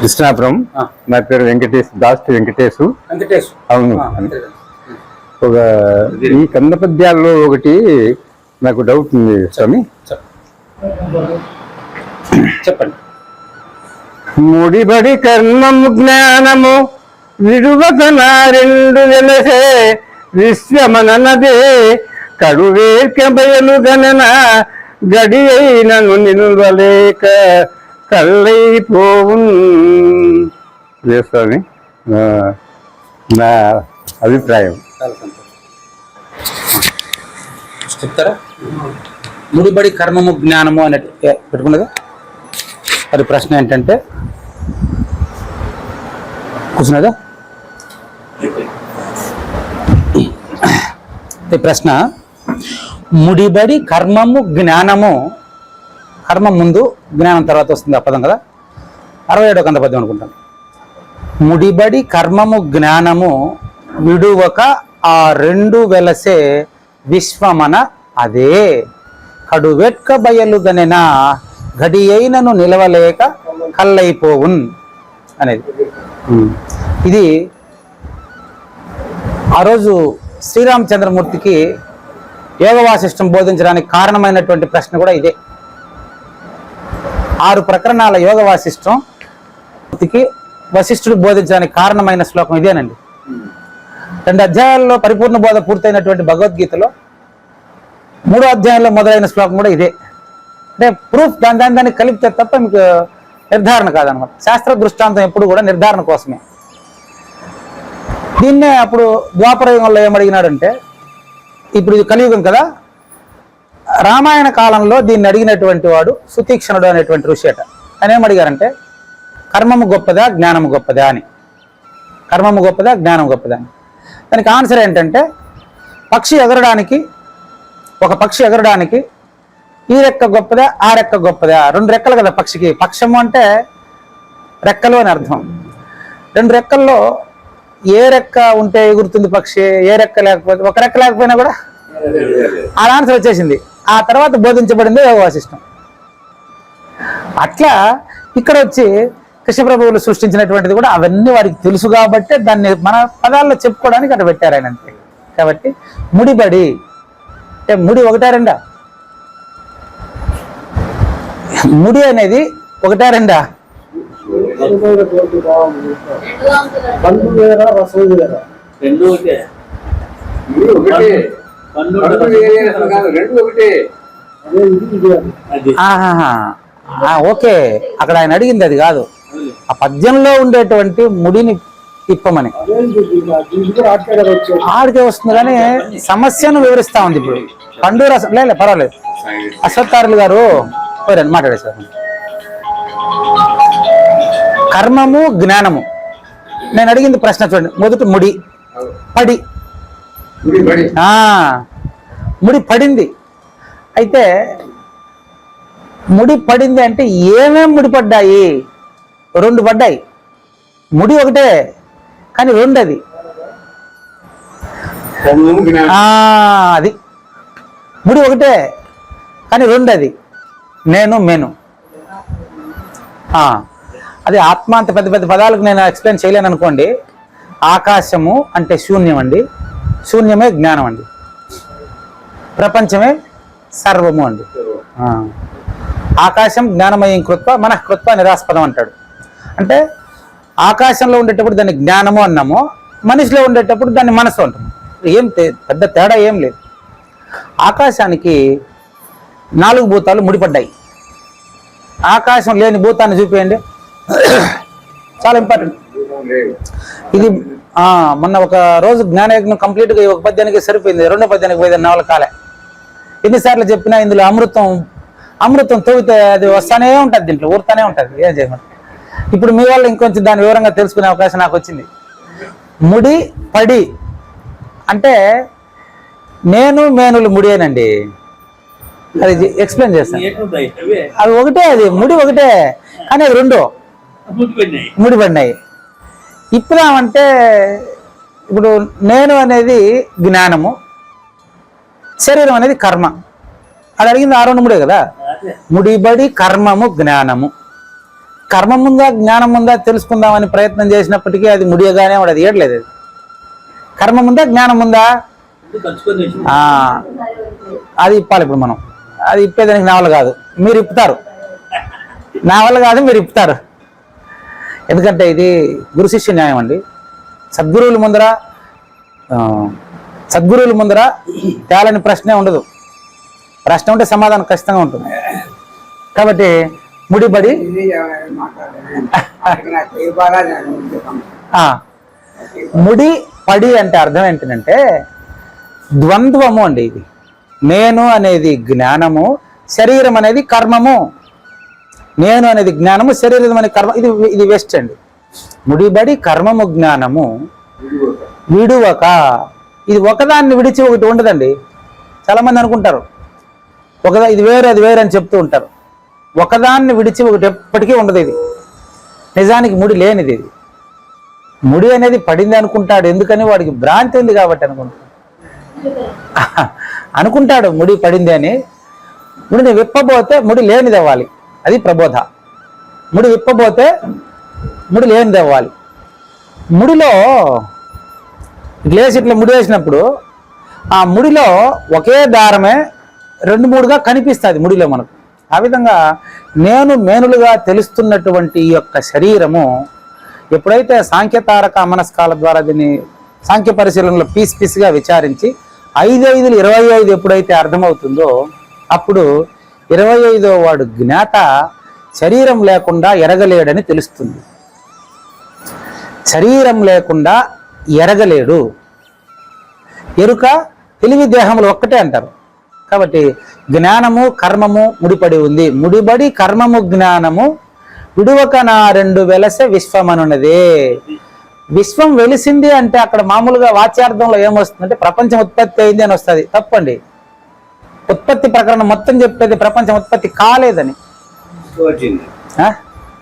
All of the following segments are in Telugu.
కృష్ణాపురం. నా పేరు వెంకటేష్ దాస్ వెంకటేష్ వెంకటేష్ అవును. ఒక ఈ కంద పద్యాల్లో ఒకటి నాకు డౌట్ ఉంది స్వామి చెప్. చెప్పండి ముడిబడి కర్మము జ్ఞానము విడువక నా రెండు వెలసే విశ్వమనదే కడువేక బయలు గణన గడి అయినను నిలువలేక కళ్ళైపోవు స్వామి. ఆ, నా అభిప్రాయం. చెప్తారా? ముడిబడి కర్మము జ్ఞానము అన్నట్టు పెట్టుకున్నదా? మరి ప్రశ్న ఏంటంటే కూర్చున్నదా ఈ ప్రశ్న ముడిబడి కర్మము జ్ఞానము కర్మం ముందు జ్ఞానం తర్వాత వస్తుంది ఆ పదం కదా? అరవై ఏడో కంద పద్యం అనుకుంటాను. ముడిబడి కర్మము జ్ఞానము విడువక ఆ రెండు వెలసే విశ్వమన అదే. కడువెట్క బయలుగనెన గడి అయినను నిలవలేక కల్లైపోవున్ అనేది. ఇది ఆ రోజు శ్రీరామచంద్రమూర్తికి యోగ వాసిష్టం బోధించడానికి కారణమైనటువంటి ప్రశ్న కూడా ఇదే. ఆరు ప్రకరణాల యోగ వాసిష్టం. వశిష్ఠుడు బోధించడానికి కారణమైన శ్లోకం ఇదేనండి. రెండు అధ్యాయాల్లో పరిపూర్ణ బోధ పూర్తయినటువంటి భగవద్గీతలో మూడో అధ్యాయంలో మొదలైన శ్లోకం కూడా ఇదే. అంటే ప్రూఫ్ దాని దాని దాన్ని కలిపితే తప్ప మీకు నిర్ధారణ కాదనమాట. శాస్త్ర దృష్టాంతం ఎప్పుడు కూడా నిర్ధారణ కోసమే. దీన్నే అప్పుడు ద్వాపరయుగంలో ఏమడిగినాడంటే ఇప్పుడు ఇది కలియుగం కదా రామాయణ కాలంలో దీన్ని అడిగినటువంటి వాడు సుతీక్షణుడు అనేటువంటి ఋషి అట ఆయన ఏమడిగారంటే కర్మము గొప్పదా జ్ఞానము గొప్పదా? అని. కర్మము గొప్పదా జ్ఞానం గొప్పదా? అని. దానికి ఆన్సర్ ఏంటంటే పక్షి ఎగరడానికి ఒక పక్షి ఎగరడానికి ఈ రెక్క గొప్పదా ఆ రెక్క గొప్పదా? రెండు రెక్కలు కదా పక్షికి. పక్షము అంటే రెక్కలు అని అర్థం. రెండు రెక్కల్లో ఏ రెక్క ఉంటే ఎగురుతుంది పక్షి? ఏ రెక్క లేకపోతే ఒక రెక్క లేకపోయినా కూడా? ఆ ఆన్సర్ వచ్చేసింది. ఆ తర్వాత బోధించబడింది యోగ వాసిష్టం అట్లా ఇక్కడ వచ్చి కృష్ణప్రభువులు సృష్టించినటువంటిది కూడా అవన్నీ వారికి తెలుసు కాబట్టి దాన్ని మన పదాల్లో చెప్పుకోవడానికి అక్కడ పెట్టారు ఆయన అంతే. కాబట్టి ముడిబడి అంటే ముడి ఒకటా రెండా? ముడి అనేది ఒకటా రెండా? రెండు ఓకే. అక్కడ ఆయన అడిగింది అది కాదు. ఆ పద్యంలో ఉండేటువంటి ముడిని తిప్పమని. ఆడికే వస్తుంది కానీ సమస్యను వివరిస్తా ఉంది ఇప్పుడు. పండు రసం లేదు పర్వాలేదు. అశ్వత్థారులు గారు పోరండి మాట్లాడేసారు కర్మము జ్ఞానము. నేను అడిగింది ప్రశ్న చూడండి. మొదటి ముడి. పడి. ముడి పడింది. అయితే ముడి పడింది అంటే ఏమేం ముడి పడ్డాయి? రెండు పడ్డాయి. ముడి ఒకటే కానీ రెండు అది అది. ముడి ఒకటే కానీ రెండు అది నేను మేను. ఆ, అది ఆత్మ అంత పెద్ద పెద్ద పదాలకు నేను ఎక్స్ప్లెయిన్ చేయలేను అనుకోండి ఆకాశము అంటే శూన్యం అండి. శూన్యమే జ్ఞానం అండి. ప్రపంచమే సర్వము అండి. ఆకాశం జ్ఞానమయం కృత్వ మన కృత్వ నిరాస్పదం అంటాడు. అంటే ఆకాశంలో ఉండేటప్పుడు దాన్ని జ్ఞానము అన్నాము మనిషిలో ఉండేటప్పుడు దాన్ని మనసు అంటాము. ఏం తే- పెద్ద తేడా ఏం లేదు. ఆకాశానికి నాలుగు భూతాలు ముడిపడ్డాయి. ఆకాశం లేని భూతాన్ని చూపేయండి. చాలా ఇంపార్టెంట్ ఇది మొన్న ఒక రోజు జ్ఞానయజ్ఞం కంప్లీట్గా ఈ ఒక పద్యానికి సరిపోయింది. రెండో పద్యానికి పోయింది నావల కాలే. ఎన్నిసార్లు చెప్పినా ఇందులో అమృతం అమృతం తవ్వితే అది వస్తానే ఉంటుంది దీంట్లో ఊరుతానే ఉంటుంది. ఏం చేయమని ఇప్పుడు మీ వల్ల ఇంకొంచెం దాని వివరంగా తెలుసుకునే అవకాశం నాకు వచ్చింది. ముడి పడి అంటే నేను మేనులు ముడియేనండి అది ఎక్స్ప్లెయిన్ చేస్తాను. అవే ఒకటే అది ముడి ఒకటే కానీ అది రెండు. ముడిపోయినాయి ఇప్పుదామంటే ఇప్పుడు నేను అనేది జ్ఞానము శరీరం అనేది కర్మ. అది అడిగింది ఆ రెండు ముడే కదా ముడిబడి కర్మము జ్ఞానము. కర్మం ఉందా జ్ఞానం ఉందా తెలుసుకుందామని ప్రయత్నం చేసినప్పటికీ అది ముడియగానే వాడు అది ఏడలేదు అది. కర్మం ఉందా జ్ఞానం ఉందా అది ఇప్పాలి ఇప్పుడు మనం. అది ఇప్పేదానికి నా వల్ల కాదు. మీరు ఇప్పుతారు. నా వల్ల కాదు మీరు ఇప్పుతారు. ఎందుకంటే ఇది గురు శిష్య న్యాయం అండి. సద్గురువుల ముందర సద్గురువుల ముందర తేలని ప్రశ్నే ఉండదు. ప్రశ్న ఉంటే సమాధానం ఖచ్చితంగా ఉంటుంది. కాబట్టి ముడిపడి ముడి పడి అంటే అర్థం ఏంటంటే ద్వంద్వము అండి ఇది. నేను అనేది జ్ఞానము శరీరం అనేది కర్మము. నేను అనేది జ్ఞానము శరీరం అనేది కర్మ. ఇది ఇది వెస్ట్ అండి. ముడిబడి కర్మము జ్ఞానము విడువక. ఇది ఒకదాన్ని విడిచి ఒకటి ఉండదండి. చాలా మంది అనుకుంటారు ఒకదా ఇది వేరు అది వేరు అని చెప్తూ ఉంటారు. ఒకదాన్ని విడిచి ఒకటి ఎప్పటికీ ఉండదు ఇది. నిజానికి ముడి లేనిది ఇది. ముడి అనేది పడింది అనుకుంటాడు ఎందుకని వాడికి భ్రాంతి ఉంది కాబట్టి అనుకుంటాడు. అనుకుంటాడు ముడి పడింది అని. ముడిని విప్పబోతే ముడి లేనిది అవ్వాలి. అది ప్రబోధ. ముడి విప్పబోతే ముడి లేనిది అవ్వాలి ముడిలో గ్లేస్ ఇట్లా ముడి వేసినప్పుడు ఆ ముడిలో ఒకే దారమే రెండు మూడుగా కనిపిస్తుంది ముడిలో మనకు. ఆ విధంగా నేను మేనులుగా తెలుస్తున్నటువంటి ఈ యొక్క శరీరము ఎప్పుడైతే సాంఖ్యతారక మనస్కాల ద్వారా దీన్ని సాంఖ్య పరిశీలనలో పీస్ పీస్గా విచారించి ఐదు ఐదులు ఇరవై ఐదు ఎప్పుడైతే అర్థమవుతుందో అప్పుడు ఇరవై ఐదో వాడు జ్ఞాత శరీరం లేకుండా ఎరగలేడని తెలుస్తుంది. శరీరం లేకుండా ఎరగలేడు. ఎరుక తెలివి దేహములు ఒక్కటే అంటారు. కాబట్టి జ్ఞానము కర్మము ముడిపడి ఉంది. ముడిబడి కర్మము జ్ఞానము విడువక నా రెండు వెలసె విశ్వమనున్నదే. విశ్వం వెలిసింది అంటే అక్కడ మామూలుగా వాచ్యార్థంలో ఏమొస్తుందంటే ప్రపంచం ఉత్పత్తి అయింది అని వస్తుంది. తప్పండి. ఉత్పత్తి ప్రకరణం మొత్తం చెప్పేది ప్రపంచం ఉత్పత్తి కాలేదని?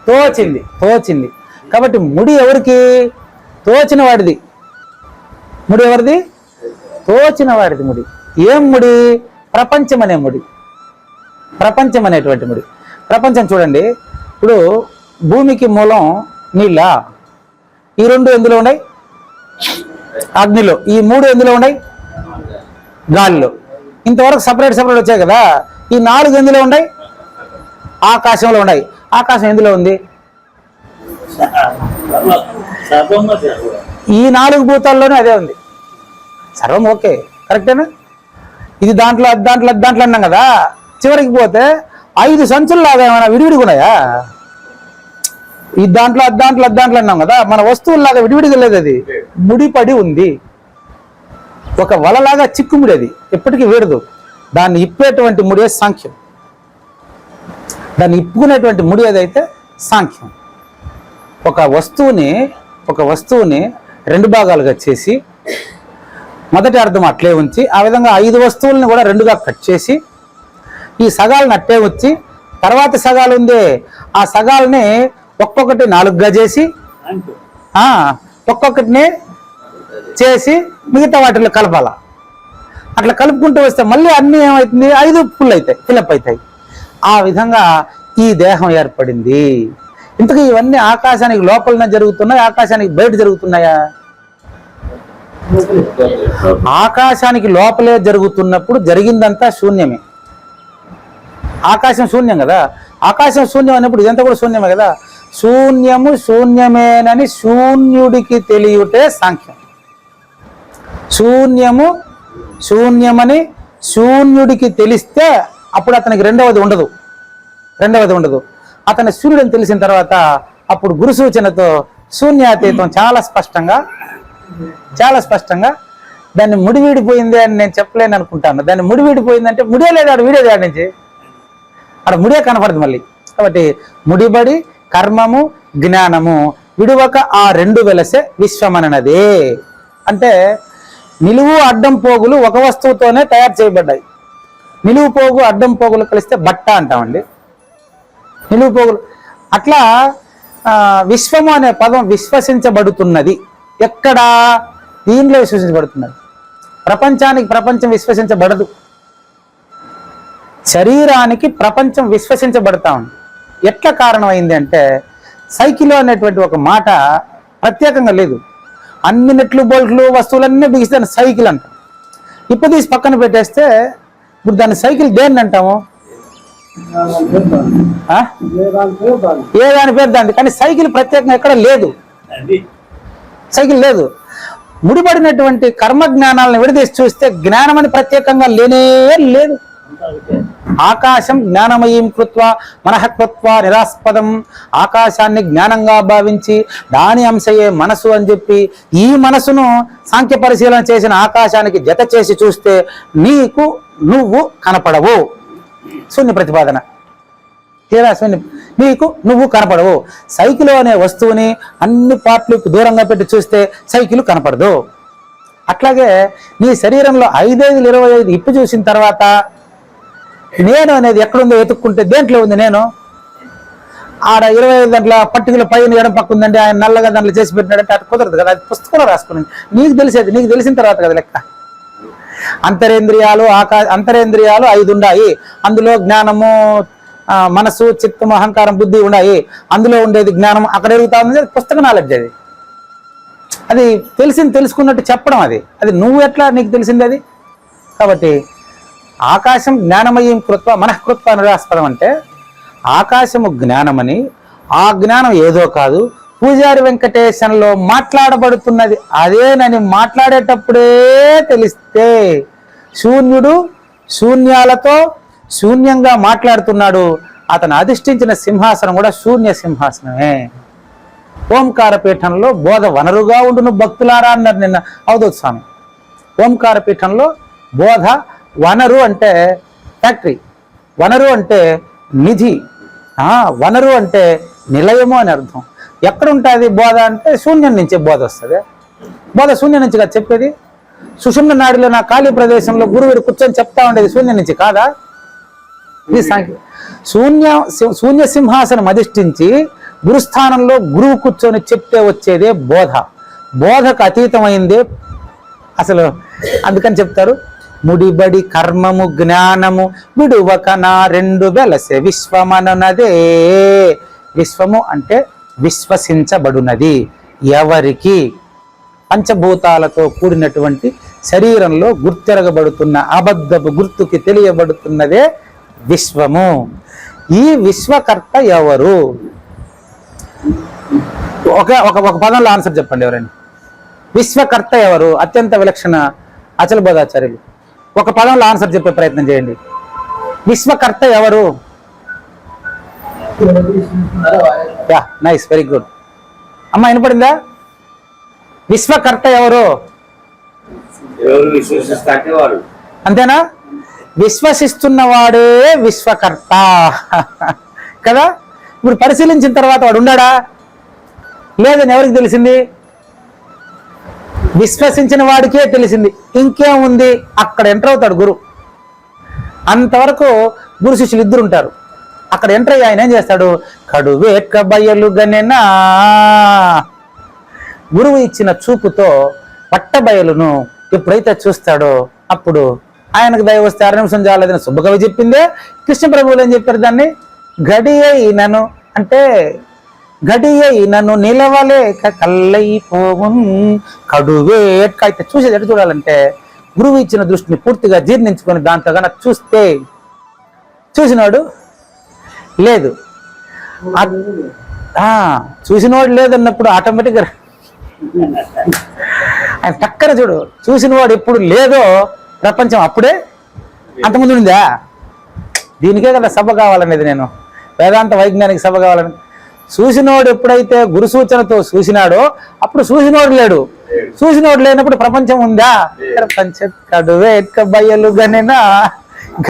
తోచింది. తోచింది. కాబట్టి ముడి ఎవరికి? తోచిన వాడిది. ముడి ఎవరిది? తోచిన వాడిది ముడి. ఏం ముడి? ప్రపంచం అనే ముడి. ప్రపంచం అనేటువంటి ముడి. ప్రపంచం చూడండి. ఇప్పుడు భూమికి మూలం నీళ్ళ. ఈ రెండు ఎందులో ఉన్నాయి? అగ్నిలో. ఈ మూడు ఎందులో ఉన్నాయి? గాలిలో. ఇంతవరకు సపరేట్ సపరేట్ వచ్చాయి కదా. ఈ నాలుగు ఎందులో ఉన్నాయి? ఆకాశంలో ఉన్నాయి. ఆకాశం ఎందులో ఉంది? ఈ నాలుగు భూతాల్లోనే అదే ఉంది. సర్వం ఓకే. కరెక్టేనా? ఇది దాంట్లో అది దాంట్లో అది దాంట్లో అన్నాం కదా. చివరికి పోతే ఐదు సంచులు లాగా ఏమైనా విడివిడిగా ఉన్నాయా ఈ దాంట్లో అది దాంట్లో అది దాంట్లో అన్నాం కదా. మన వస్తువుల్లాగా విడివిడిగా లేదు అది. ముడిపడి ఉంది. ఒక వలలాగా చిక్కుముడి అది ఎప్పటికీ వీడదు. దాన్ని ఇప్పేటువంటి ముడే సాంఖ్యం. దాన్ని ఇప్పుకునేటువంటి ముడి ఏదైతే? సాంఖ్యం. ఒక వస్తువుని ఒక వస్తువుని రెండు భాగాలుగా చేసి మొదటి అర్థం అట్లే ఉంచి ఆ విధంగా ఐదు వస్తువుల్ని కూడా రెండుగా కట్ చేసి ఈ సగాలను అట్టే వచ్చి తర్వాత సగాలు ఉందే ఆ సగాల్ని ఒక్కొక్కటి నాలుగుగా చేసి ఒక్కొక్కటిని చేసి మిగతా వాటిలో కలపాల? అట్లా కలుపుకుంటూ వస్తే మళ్ళీ అన్ని ఏమవుతుంది ఐదు ఫుల్ అవుతాయి ఫిలప్ అవుతాయి ఆ విధంగా ఈ దేహం ఏర్పడింది. ఇంతకు ఇవన్నీ ఆకాశానికి లోపలన జరుగుతున్నాయి? ఆకాశానికి బయట జరుగుతున్నాయా? ఆకాశానికి లోపలే జరుగుతున్నప్పుడు జరిగిందంతా శూన్యమే. ఆకాశం శూన్యం కదా? ఆకాశం శూన్యం అన్నప్పుడు ఇదంతా కూడా శూన్యమే కదా? శూన్యము శూన్యమేనని శూన్యుడికి తెలియటే సాంఖ్యం. శూన్యము శూన్యమని శూన్యుడికి తెలిస్తే అప్పుడు అతనికి రెండవది ఉండదు. రెండవది ఉండదు. అతని సూర్యుడని తెలిసిన తర్వాత అప్పుడు గురు సూచనతో శూన్యాతీతం చాలా స్పష్టంగా చాలా స్పష్టంగా దాన్ని ముడివీడిపోయింది అని నేను చెప్పలేను అనుకుంటాను. దాన్ని ముడివీడిపోయింది అంటే ముడే లేదు ఆడ వీడియో దాడి నుంచి. ఆడ ముడే కనపడదు మళ్ళీ. కాబట్టి ముడిబడి కర్మము జ్ఞానము విడువక ఆ రెండు వెలసే విశ్వమననదే. అంటే నిలువు అడ్డం పోగులు ఒక వస్తువుతోనే తయారు చేయబడ్డాయి. నిలువు పోగు అడ్డం పోగులు కలిస్తే బట్ట అంటామండి. నిలువు పోగులు. అట్లా విశ్వము అనే పదం విశ్వసించబడుతున్నది. ఎక్కడా? దీనిలో విశ్వసించబడుతున్నది. ప్రపంచానికి ప్రపంచం విశ్వసించబడదు. శరీరానికి ప్రపంచం విశ్వసించబడతా ఉంది ఎట్లా కారణమైంది అంటే సైకిల్ అనేటువంటి ఒక మాట ప్రత్యేకంగా లేదు. అన్ని నెట్లు బోల్ట్లు వస్తువులన్నీ బిగిస్తే దాన్ని సైకిల్ అంటాం. ఇప్పుడు తీసి పక్కన పెట్టేస్తే ఇప్పుడు దాన్ని సైకిల్ దేన్ని అంటాము? ఆ? ఏ దాని పేరు దాన్ని? కానీ సైకిల్ ప్రత్యేకంగా ఎక్కడ లేదు. సైకిల్ లేదు. ముడిపడినటువంటి కర్మ జ్ఞానాలను విడదీసి చూస్తే జ్ఞానం అని ప్రత్యేకంగా లేనే లేదు. ఆకాశం జ్ఞానమయీం కృత్వ మనహకృత్వ నిరాస్పదం. ఆకాశాన్ని జ్ఞానంగా భావించి దాని అంశయే మనసు అని చెప్పి ఈ మనసును సాంఖ్య పరిశీలన చేసిన ఆకాశానికి జత చేసి చూస్తే నీకు నువ్వు కనపడవు. శూన్య ప్రతిపాదన. తీరా శూన్య. నీకు నువ్వు కనపడవు. సైకిల్ అనే వస్తువుని అన్ని పార్ట్లకు దూరంగా పెట్టి చూస్తే సైకిల్ కనపడదు. అట్లాగే నీ శరీరంలో ఐదైదు ఇరవై ఐదు ఇప్పు చూసిన తర్వాత నేను అనేది ఎక్కడుందో వెతుక్కుంటే దేంట్లో ఉంది నేను? ఆడ ఇరవై ఐదు గంటల పట్టికల పైన ఎడం పక్క ఉందండి ఆయన నల్లగా దాంట్లో చేసి పెట్టినాడంటే అటు కుదరదు కదా అది పుస్తకంలో రాసుకుని నీకు తెలిసేది నీకు తెలిసిన తర్వాత కదా లెక్క. అంతరేంద్రియాలు ఆకా అంతరేంద్రియాలు ఐదు ఉన్నాయి. అందులో జ్ఞానము మనసు చిత్తము అహంకారం బుద్ధి ఉన్నాయి. అందులో ఉండేది జ్ఞానం అక్కడ ఎరుగుతా ఉంది పుస్తక నాలెడ్జ్ అది. అది తెలిసింది తెలుసుకున్నట్టు చెప్పడం అది. అది నువ్వు ఎట్లా నీకు తెలిసింది అది? కాబట్టి ఆకాశం జ్ఞానమయం కృత్వ మనఃకృత్వ అనురాస్పదం అంటే ఆకాశము జ్ఞానమని ఆ జ్ఞానం ఏదో కాదు పూజారి వెంకటేశంలో మాట్లాడబడుతున్నది అదేనని మాట్లాడేటప్పుడే తెలిస్తే శూన్యుడు శూన్యాలతో శూన్యంగా మాట్లాడుతున్నాడు. అతను అధిష్ఠించిన సింహాసనం కూడా శూన్య సింహాసనమే. ఓంకార పీఠంలో బోధ వనరుగా ఉండును భక్తులారా అన్నారు నిన్న. అవధూత స్వామి. ఓంకార పీఠంలో బోధ వనరు అంటే ఫ్యాక్టరీ. వనరు అంటే నిధి. వనరు అంటే నిలయము అని అర్థం. ఎక్కడుంటుంది బోధ అంటే శూన్యం నుంచి బోధ వస్తుంది. బోధ శూన్యం నుంచి కదా చెప్పేది. సుషుమ్న నాడిలో నా ఖాళీ ప్రదేశంలో గురువుడు కూర్చొని చెప్తా ఉండేది శూన్యం నుంచి కాదా? ఇది సాంఖ్య. శూన్య శూన్య సింహాసనం అధిష్ఠించి గురుస్థానంలో గురువు కూర్చొని చెప్తే వచ్చేదే బోధ. బోధకు అతీతమైందే అసలు అందుకని చెప్తారు. ముడిబడి కర్మము జ్ఞానము విడువక నా రెండు వెలసె విశ్వమననదే. విశ్వము అంటే విశ్వసించబడునది. ఎవరికి? పంచభూతాలతో కూడినటువంటి శరీరంలో గుర్తెరగబడుతున్న అబద్ధపు గుర్తుకి తెలియబడుతున్నదే విశ్వము. ఈ విశ్వకర్త ఎవరు? ఒక ఒక ఒక పదంలో ఆన్సర్ చెప్పండి ఎవరైనా. విశ్వకర్త ఎవరు? అత్యంత విలక్షణ అచల బోధాచార్యులు. ఒక పదంలో ఆన్సర్ చెప్పే ప్రయత్నం చేయండి. విశ్వకర్త ఎవరు? Yeah nice very good. అమ్మ వినపడిందా? విశ్వకర్త ఎవరు? అంతేనా విశ్వసిస్తున్న వాడే. విశ్వకర్త. కదా? ఇప్పుడు పరిశీలించిన తర్వాత వాడు ఉన్నాడా? లేదని ఎవరికి తెలిసింది? విశ్వసించిన వాడికే తెలిసింది. ఇంకేముంది? అక్కడ ఎంటర్ అవుతాడు గురు. అంతవరకు గురు శిష్యులు ఇద్దరు ఉంటారు. అక్కడ ఎంటర్ అయ్యి ఆయన ఏం చేస్తాడు? కడువేట్క బయలు గనెనా గురువు ఇచ్చిన చూపుతో పట్టబయలును ఎప్పుడైతే చూస్తాడో అప్పుడు ఆయనకు దయ వస్తే అర నిమిషం చాలేదని చెప్పిందే. కృష్ణ ప్రభువులు ఏం చెప్పారు దాన్ని? గడియై అంటే గడియై నన్ను నిలవలేక కల్లైపోవున్ కడువేట్క అయితే చూసేది ఎటు చూడాలంటే గురువు ఇచ్చిన దృష్టిని పూర్తిగా జీర్ణించుకొని దాంతో కనుక చూస్తే చూసినాడు లేదు. చూసినవాడు లేదన్నప్పుడు ఆటోమేటిక్గా ఆయన టక్కన చూడు చూసినవాడు ఎప్పుడు లేదో ప్రపంచం అప్పుడే అంతకుముందు ఉందా? దీనికే కదా సభ కావాలనేది నేను. వేదాంత వైజ్ఞానిక సభ కావాలని చూసినోడు ఎప్పుడైతే గురు సూచనతో చూసినాడో అప్పుడు చూసినోడు లేడు. చూసినోడు లేనప్పుడు ప్రపంచం ఉందా? ప్రపంచ కడువే ఎక్క బయలు గనినా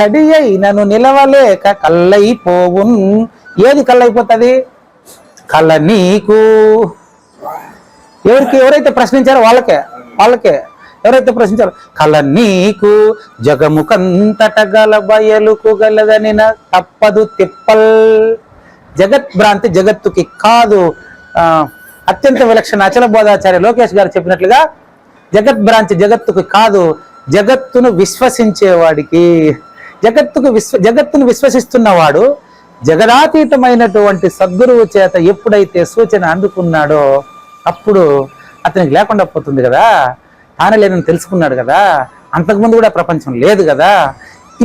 గడియై నన్ను నిలవలేక కల్లైపోవున్ ఏది కళ్ళైపోతుంది? కళ్ళ నీకు. ఎవరికి ఎవరైతే ప్రశ్నించారో వాళ్ళకే వాళ్ళకే. ఎవరైతే ప్రశ్నించారు కళ్ళ నీకు. జగముకంతట గల బయలుకు గలదని తప్పదు తిప్పల్. జగత్ భ్రాంతి జగత్తుకి కాదు. అత్యంత విలక్షణ అచల బోధాచార్య లోకేష్ గారు చెప్పినట్లుగా జగత్ భ్రాంతి జగత్తుకు కాదు. జగత్తును విశ్వసించేవాడికి. జగత్తుకు విశ్వ జగత్తును విశ్వసిస్తున్నవాడు జగదాతీతమైనటువంటి సద్గురువు చేత ఎప్పుడైతే సూచన అందుకున్నాడో అప్పుడు అతనికి లేకుండా పోతుంది కదా. తానే లేదని తెలుసుకున్నాడు కదా. అంతకుముందు కూడా ప్రపంచం లేదు కదా.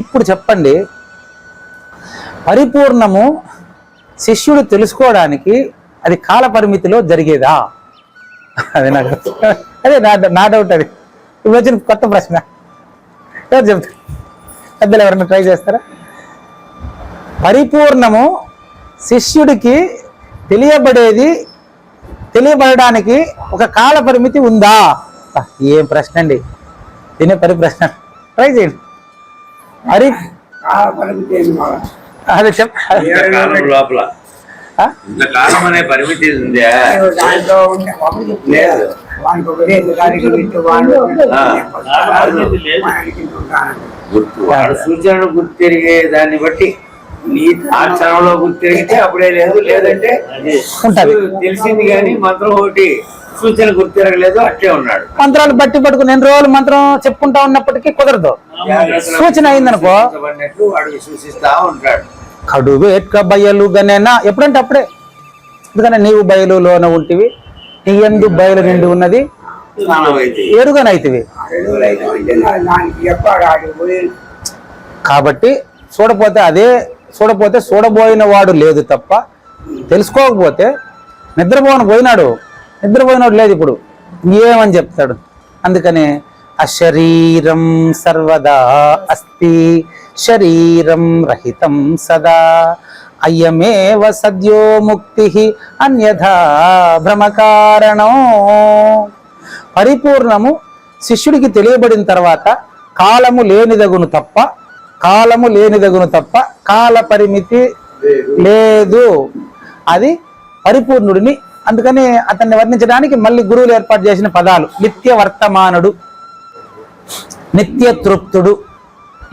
ఇప్పుడు చెప్పండి పరిపూర్ణము శిష్యుడు తెలుసుకోవడానికి అది కాల పరిమితిలో జరిగేదా? అది నాకు అదే నా నా డౌట్ అది. ఇప్పుడు వచ్చిన కొత్త ప్రశ్న. ఎవరు చెప్తారు పెద్దలు ఎవరైనా ట్రై చేస్తారా? పరిపూర్ణము శిష్యుడికి తెలియబడేది తెలియబడడానికి ఒక కాల పరిమితి ఉందా ఏం ప్రశ్న అండి? తినే పరి ప్రశ్న ట్రై చేయండి మరి లోపల? ఇంతకాలం అనే పరిమితి ఉందా? లేదు. సూచనలు గుర్తు. తిరిగే దాన్ని బట్టి నీ ఆ క్షణంలో గుర్తు తిరిగితే అప్పుడే లేదు లేదంటే తెలిసింది కానీ మంత్రం ఒకటి. సూచన గుర్తు తిరగలేదు అట్లే ఉన్నాడు. మంత్రాలు బట్టి పట్టుకుని ఎన్ని రోజులు మంత్రం చెప్పుకుంటా ఉన్నప్పటికీ కుదరదు. సూచన అయిందనుకో. వాడు సూచిస్తా ఉంటాడు. కడువేట్క బయలు గనేనా. ఎప్పుడంటే అప్పుడే. ఎందుకంటే నీవు బయలులోన ఉంటివి నీ ఎందు బయలు నిండి ఉన్నది. ఎరుగనైతివి. కాబట్టి చూడపోతే అదే చూడపోతే చూడబోయిన వాడు లేదు తప్ప తెలుసుకోకపోతే నిద్రపోని పోయినాడు. నిద్రపోయినాడు లేదు ఇప్పుడు. ఏమని చెప్తాడు? అందుకనే అశరీరం సర్వదా అస్తి శరీరం రహితం సదా. అయ్యమేవ సద్యో ముక్తి అన్యథా భ్రమకారణం పరిపూర్ణము శిష్యుడికి తెలియబడిన తర్వాత కాలము లేనిదగును తప్ప కాలము లేనిదగును తప్ప కాల పరిమితి లేదు. అది పరిపూర్ణుడిని అందుకని అతన్ని వర్ణించడానికి మళ్ళీ గురువులు ఏర్పాటు చేసిన పదాలు నిత్య వర్తమానుడు నిత్య తృప్తుడు.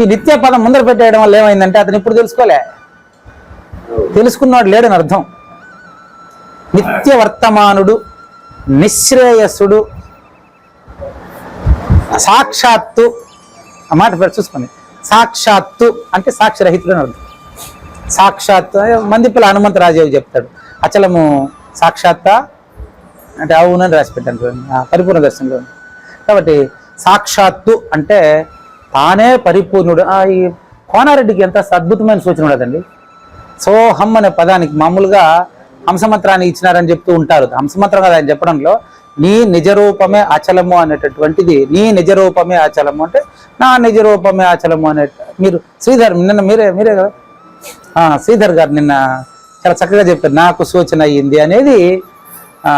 ఈ నిత్య పదం ముందర పెట్టేయడం వల్ల ఏమైందంటే అతను ఇప్పుడు తెలుసుకోలే. తెలుసుకున్నాడు లేడని అర్థం. నిత్య వర్తమానుడు నిశ్రేయస్సుడు సాక్షాత్తు ఆ మాట పేరు చూసుకోండి. సాక్షాత్తు అంటే సాక్షిరహితుడు అని అర్థం. సాక్షాత్తు మందిపల్లి హనుమంతరాజేవి చెప్తాడు. అచలము సాక్షాత్త అంటే అవునని రాసి పెట్టాను చూడండి. పరిపూర్ణ దర్శనంలో కాబట్టి సాక్షాత్తు అంటే తానే పరిపూర్ణుడు. ఈ కోనారెడ్డికి ఎంత అద్భుతమైన సూచన ఉండదండి. సోహం అనే పదానికి మామూలుగా హంసమంత్రాన్ని ఇచ్చినారని చెప్తూ ఉంటారు. హంసమంత్రం కదా ఆయన చెప్పడంలో నీ నిజరూపమే అచలము అనేటటువంటిది నీ నిజరూపమే అచలము అంటే నా నిజరూపమే అచలము అనే మీరు శ్రీధర్ నిన్న మీరే మీరే కదా? శ్రీధర్ గారు నిన్న చాలా చక్కగా చెప్పారు నాకు సూచన అయ్యింది అనేది ఆ,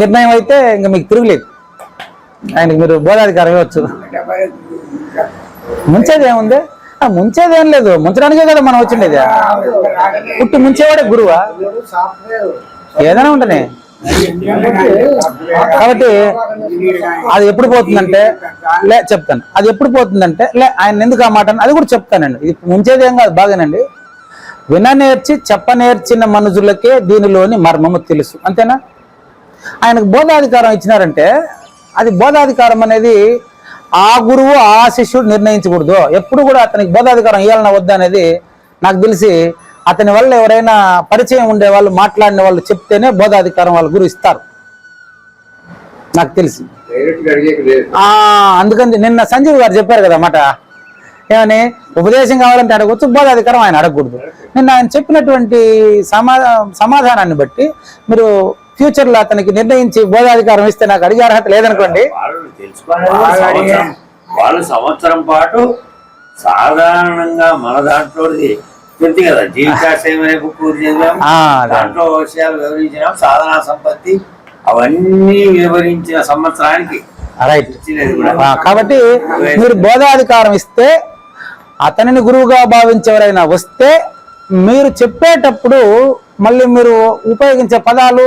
నిర్ణయం అయితే ఇంకా మీకు తిరుగులేదు. ఆయనకి మీరు బోధాధికారం ఇవ్వచ్చు. డెబ్బై ముంచేది ఏముంది? ఆ, ముంచేది ఏం లేదు. ముంచడానికే కదా మనం వచ్చిండేది. పుట్టి ముంచేవాడే గురువా? ఏదైనా ఉండనే కాబట్టి అది ఎప్పుడు పోతుందంటే లే చెప్తాను. అది ఎప్పుడు పోతుందంటే లే ఆయన ఎందుకు ఆ మాట అది కూడా చెప్తానండి. ఇది ముంచేది ఏం కాదు బాగానండి. విననేర్చి చెప్పనేర్చిన మనుషులకే దీనిలోని మర్మము తెలుసు. అంతేనా? ఆయనకు బోధాధికారం ఇచ్చినారంటే అది బోధాధికారం అనేది ఆ గురువు ఆ శిష్యుడు నిర్ణయించకూడదు. ఎప్పుడు కూడా అతనికి బోధాధికారం ఇవ్వాలన్నా వద్దా అనేది నాకు తెలిసి అతని వల్ల ఎవరైనా పరిచయం ఉండే వాళ్ళు మాట్లాడిన వాళ్ళు చెప్తేనే బోధాధికారం వాళ్ళ గురు ఇస్తారు. నాకు తెలిసి. అందుకని నిన్న సంజీవ్ గారు చెప్పారు కదా మాట. ఏమని ఉపదేశం కావాలంటే అడగవచ్చు బోధాధికారం ఆయన అడగకూడదు. నిన్న ఆయన చెప్పినటువంటి సమా సమాధానాన్ని బట్టి మీరు ఫ్యూచర్లో అతనికి నిర్ణయించి బోధాధికారం ఇస్తే నాకు అడిగే అర్హత లేదనుకోండి. వాళ్ళు సంవత్సరం పాటు సాధారణంగా మన దాంట్లోది తెలుసు కదా జీవితాశయం అదే. దాంట్లో విషయాలు వివరించినాం సాధనా సంపత్తి అవన్నీ వివరించిన సంవత్సరానికి రైట్ కాబట్టి మీరు బోధాధికారం ఇస్తే అతనిని గురువుగా భావించేవరైనా వస్తే మీరు చెప్పేటప్పుడు మళ్ళీ మీరు ఉపయోగించే పదాలు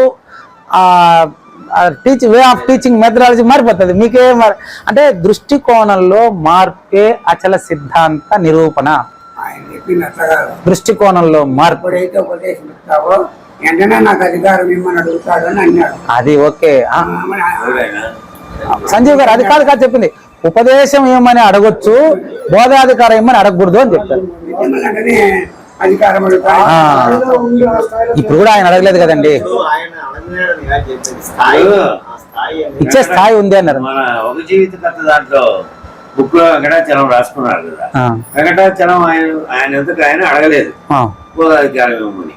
teach way of teaching methodology మారిపోతుంది. మీకే మార్ అంటే దృష్టికోణంలో మార్పే అచల సిద్ధాంత నిరూపణ. దృష్టికోణంలో మార్పు. అది ఓకే. సంజీవ్ గారు అది కాదు కాదు చెప్పింది. ఉపదేశం ఏమని అడగొచ్చు బోధాధికారం ఏమని అడగకూడదు అని చెప్తారు ఇప్పుడు కూడా ఆయన అడగలేదు కదండి. ఇప్పుడు ఆయన అడగలేడని కాదు చెప్పేది స్థాయి ఆ స్థాయి అనేది ఇచ్చే స్థాయి ఉంది అన్నారు. మన ఒక జీవిత కథ దాంట్లో బుక్లో వెంకటాచలం రాసుకున్నారు కదా. వెంకటాచలం ఆయన ఆయన ఎందుకు ఆయన అడగలేదు? ఆ, గోదాధికారం ఇవ్వమని.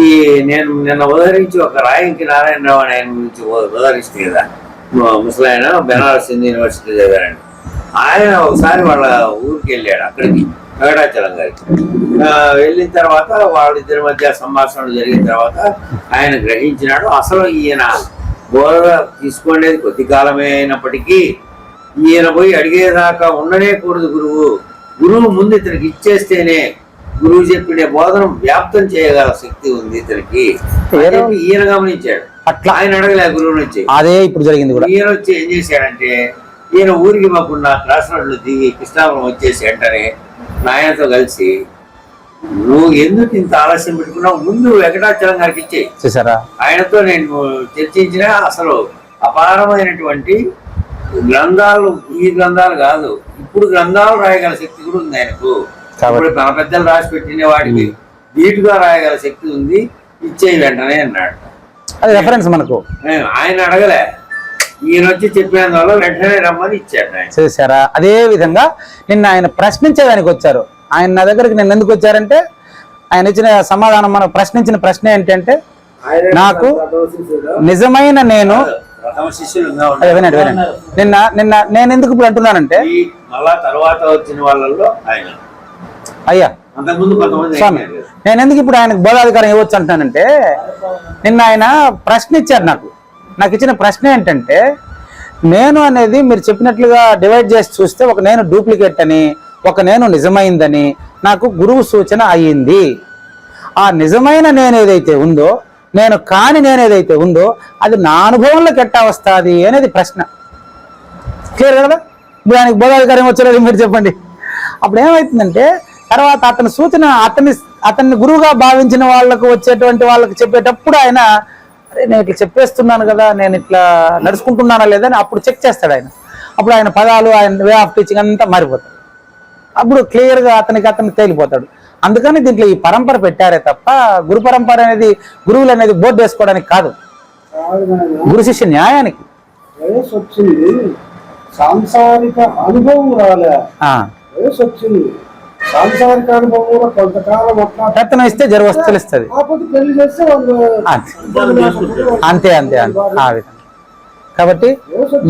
ఈ నేను నిన్న ఉదహరించి ఒక రాయంకి నారాయణరావు అని ఆయన గురించి ఉదహరిస్తే కదా. ముసలాయన బెనారస్ హిందూ యూనివర్సిటీ చదివారండి ఆయన ఒకసారి వాళ్ళ ఊరికి వెళ్ళాడు అక్కడికి వెంకటాచలం గారికి. వెళ్ళిన తర్వాత వాళ్ళిద్దరి మధ్య సంభాషణలు జరిగిన తర్వాత ఆయన గ్రహించినాడు అసలు ఈయన బోధ తీసుకునేది కొద్ది కాలమే అయినప్పటికీ ఈయన పోయి అడిగేదాకా ఉండనే కూడదు గురువు. గురువు ముందు ఇతనికి ఇచ్చేస్తేనే గురువు చెప్పిన బోధనం వ్యాప్తం చేయగల శక్తి ఉంది ఇతనికి. ఈయన గమనించాడు. అట్లా ఆయన అడగలే గురువు నుంచి అదే ఇప్పుడు జరిగింది కూడా. ఈయన వచ్చి ఏం చేశాడంటే ఈయన ఊరికి మాకున్న క్రాస్ రోడ్లు దిగి కృష్ణాపురం వచ్చేసి వెంటనే నాయనతో కలిసి నువ్వు ఎందుకు ఇంత ఆలస్యం పెట్టుకున్నావు? ముందు వెంకటాచలం గారికి ఇచ్చేయి. ఆయనతో నేను చర్చించిన అసలు అపారమైనటువంటి గ్రంథాలు ఈ గ్రంథాలు కాదు. ఇప్పుడు గ్రంథాలు రాయగల శక్తి కూడా ఉంది ఆయనకు. ఇప్పుడు మన పెద్దలు రాసి పెట్టిన వాటికి ధీటుగా రాయగల శక్తి ఉంది. ఇచ్చేయి వెంటనే అన్నాడు. అది రెఫరెన్స్ మనకు. ఆయన అడగలే. ఈయన వచ్చి చెప్పినందువల్ల వెంటనే రమ్మని ఇచ్చాడు ఆయన. చూసారా అదే విధంగా నిన్న ఆయన ప్రశ్నించేదానికి వచ్చారు. ఆయన నా దగ్గరికి నిన్న ఎందుకు వచ్చారంటే ఆయన ఇచ్చిన సమాధానం మనం ప్రశ్నించిన ప్రశ్న ఏంటంటే నాకు నిజమైన నేను. వినండి వినండి. నిన్న నిన్న నేను ఎందుకు ఇప్పుడు అంటున్నానంటే మళ్ళా తర్వాత వచ్చిన వాళ్ళల్లో ఆయన. అయ్యా స్వామి. నేను ఎందుకు ఇప్పుడు ఆయనకు బోధాధికారం ఇవ్వచ్చు అంటానంటే నిన్న ఆయన ప్రశ్న ఇచ్చారు నాకు. నాకు ఇచ్చిన ప్రశ్న ఏంటంటే నేను అనేది మీరు చెప్పినట్లుగా డివైడ్ చేసి చూస్తే ఒక నేను డూప్లికేట్ అని ఒక నేను నిజమైందని నాకు గురువు సూచన అయ్యింది. ఆ నిజమైన నేను ఏదైతే ఉందో నేను కాని నేను ఏదైతే ఉందో అది నా అనుభవంలోకి ఎట్టా వస్తుంది అనేది ప్రశ్న. క్లియర్ కదా? ఇప్పుడు ఆయనకి బోధాధికారం వచ్చలేదు మీరు చెప్పండి. అప్పుడు ఏమవుతుందంటే తర్వాత అతని సూచన అతని అతన్ని గురువుగా భావించిన వాళ్ళకు వచ్చేటువంటి వాళ్ళకి చెప్పేటప్పుడు ఆయన అరే నేను ఇట్లా చెప్పేస్తున్నాను కదా నేను ఇట్లా నడుచుకుంటున్నానా లేదా అని అప్పుడు చెక్ చేస్తాడు ఆయన. అప్పుడు ఆయన పదాలు ఆయన వే ఆఫ్ టీచింగ్ అంతా మారిపోతాడు అప్పుడు క్లియర్గా అతనికి అతనికి తేలిపోతాడు. అందుకని దీంట్లో ఈ పరంపర పెట్టారే తప్ప గురు పరంపర అనేది గురువులు అనేది బోర్డు వేసుకోవడానికి కాదు. గురు శిష్య న్యాయానికి. వయసు వచ్చింది సాంసారిక అనుభవం రాలే. వయసు వచ్చింది సాంసారిక అనుభవం కూడా కొంతకాలం అట్లా రత్నం ఇస్తే జర తెలుస్తుంది పెళ్ళి చేస్తే వాళ్ళు అంతే. అంతే అంతే అంతే. ఆ విధంగా. కాబట్టి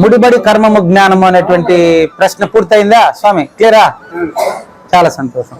ముడిబడి కర్మము జ్ఞానము అనేటువంటి ప్రశ్న పూర్తయిందా? స్వామి క్లియరా? చాలా సంతోషం.